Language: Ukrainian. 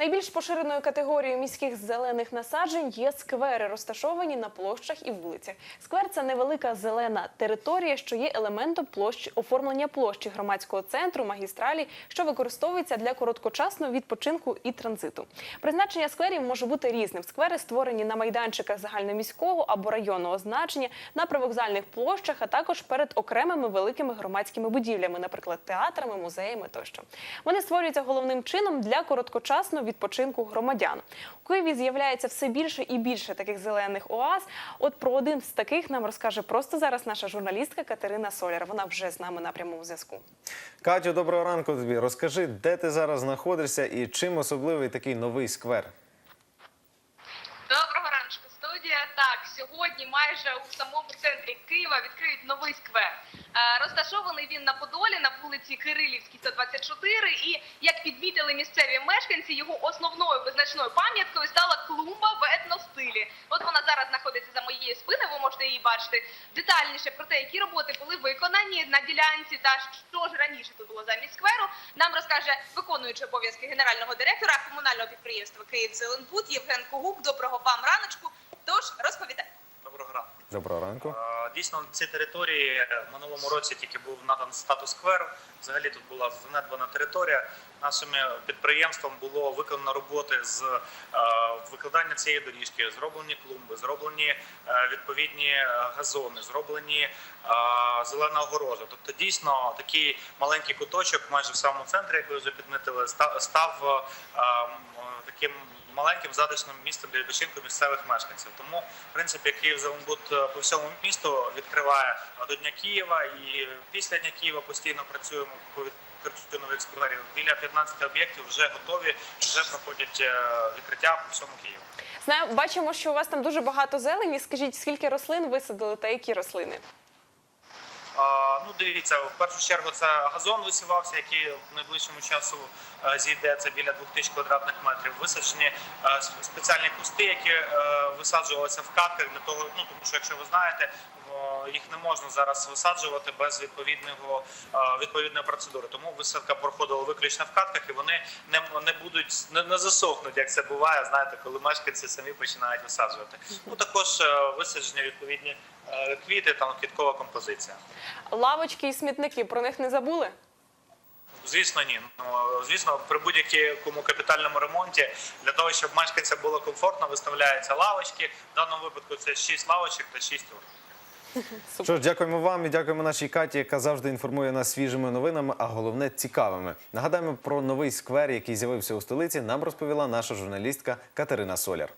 Найбільш поширеною категорією міських зелених насаджень є сквери, розташовані на площах і вулицях. Сквер це невелика зелена територія, що є елементом площ оформлення площі громадського центру, магістралі, що використовується для короткочасного відпочинку і транзиту. Призначення скверів може бути різним. Сквери створені на майданчиках загальноміського або районного значення, на привокзальних площах, а також перед окремими великими громадськими будівлями, наприклад, театрами, музеями тощо. Вони створюються головним чином для короткочасного відпочинку громадян. У Києві з'являється все більше і більше таких зелених оаз. От про один з таких нам розкаже просто зараз наша журналістка Катерина Соляр. Вона вже з нами на прямому зв'язку. Катю, доброго ранку тобі. Розкажи, де ти зараз знаходишся і чим особливий такий новий сквер? Доброго ранку, студія. Так, сьогодні майже у самому центрі Києва відкриють новий сквер. Е, Розташований він на Подолі на вулиці Кирилівській, 124. І як підмітили місцеві мешканці, його основною визначною пам'яткою стала клумба в етностилі. От вона зараз знаходиться за моєю спиною. Ви можете її бачити детальніше про те, які роботи були виконані на ділянці та що ж раніше тут було замість скверу. Нам розкаже виконуючий обов'язки генерального директора комунального підприємства «Київзеленбуд» Євген Когук. Доброго вам раночку. Тож розповідайте. Доброго ранку. Е, Дійсно, на цій території в минулому році тільки був надан статус скверу. Взагалі тут була занедбана територія. Нашим підприємством було виконано роботи з е, викладання цієї доріжки, зроблені клумби, зроблені е, відповідні е, газони, зроблені е, зелена огорожа. Тобто, дійсно, такий маленький куточок, майже в самому центрі, як ви вже підмітили, ста- став е, таким маленьким затишним містом для відпочинку місцевих мешканців. Тому, в принципі, Київзеленбуд е, по всьому місту відкриває до Дня Києва і після Дня Києва постійно працюємо по відкриттю нових скверів. Біля 15 об'єктів вже готові, вже проходять е, відкриття по всьому Києву. Знаю, бачимо, що у вас там дуже багато зелені. Скажіть, скільки рослин висадили та які рослини? Ну, дивіться, в першу чергу це газон висівався, який в найближчому часу е, зійде. Це біля 2000 квадратних метрів. Висаджені е, спеціальні кусти, які е, висаджувалися в катках для того, ну тому що якщо ви знаєте, їх не можна зараз висаджувати без відповідного відповідної процедури. Тому висадка проходила виключно в катках, і вони не, не будуть не, не засохнуть, як це буває. Знаєте, коли мешканці самі починають висаджувати. Ну також висаджені відповідні квіти, там квіткова композиція. Лавочки і смітники про них не забули? Звісно, ні. Ну звісно, при будь-якому капітальному ремонті для того, щоб мешканцям було комфортно, виставляються лавочки. В даному випадку це 6 лавочок та 6 урн. Що ж, дякуємо вам і дякуємо нашій Каті, яка завжди інформує нас свіжими новинами, а головне цікавими. Нагадаємо про новий сквер, який з'явився у столиці. Нам розповіла наша журналістка Катерина Соляр.